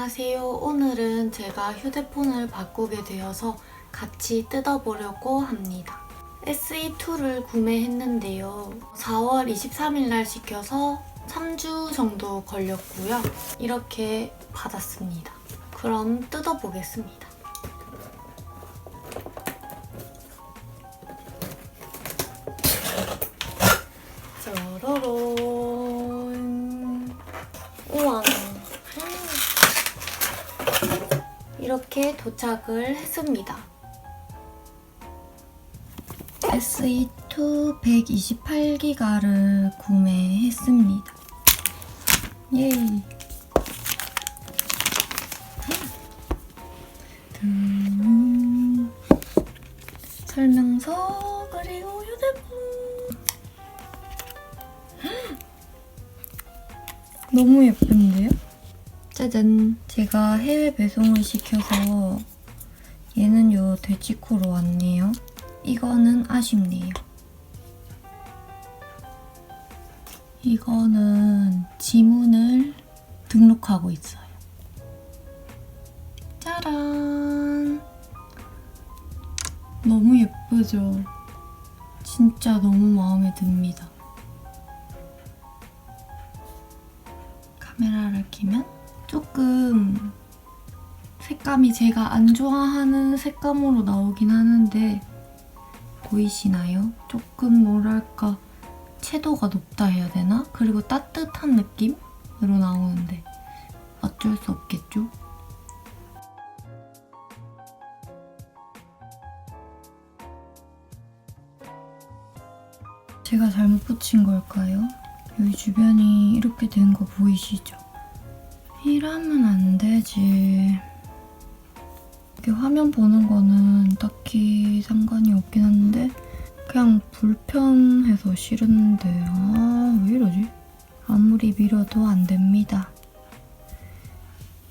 안녕하세요. 오늘은 제가 휴대폰을 바꾸게 되어서 같이 뜯어보려고 합니다. SE2를 구매했는데요. 4월 23일 날 시켜서 3주 정도 걸렸고요. 이렇게 받았습니다. 그럼 뜯어보겠습니다. 짜라란. 이렇게 도착을 했습니다. SE2 128기가를 구매했습니다. 예이. 음, 설명서 그리고 휴대폰. 너무 예쁜데요? 짜잔. 제가 해외 배송을 시켜서 얘는 요 돼지코로 왔네요. 이거는 아쉽네요. 이거는 지문을 등록하고 있어요. 짜란. 너무 예쁘죠? 진짜 너무 마음에 듭니다. 카메라를 켜면 조금 색감이 제가 안 좋아하는 색감으로 나오긴 하는데 보이시나요? 조금 뭐랄까 채도가 높다 해야 되나? 그리고 따뜻한 느낌으로 나오는데 어쩔 수 없겠죠? 제가 잘못 붙인 걸까요? 여기 주변이 이렇게 된 거 보이시죠? 이러면 안 되지. 이렇게 화면 보는 거는 딱히 상관이 없긴 한데 그냥 불편해서 싫은데 아 왜 이러지? 아무리 밀어도 안 됩니다.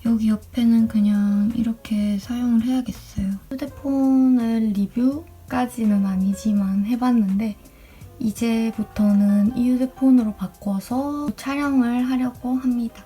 여기 옆에는 그냥 이렇게 사용을 해야겠어요. 휴대폰을 리뷰까지는 아니지만 해봤는데 이제부터는 이 휴대폰으로 바꿔서 촬영을 하려고 합니다.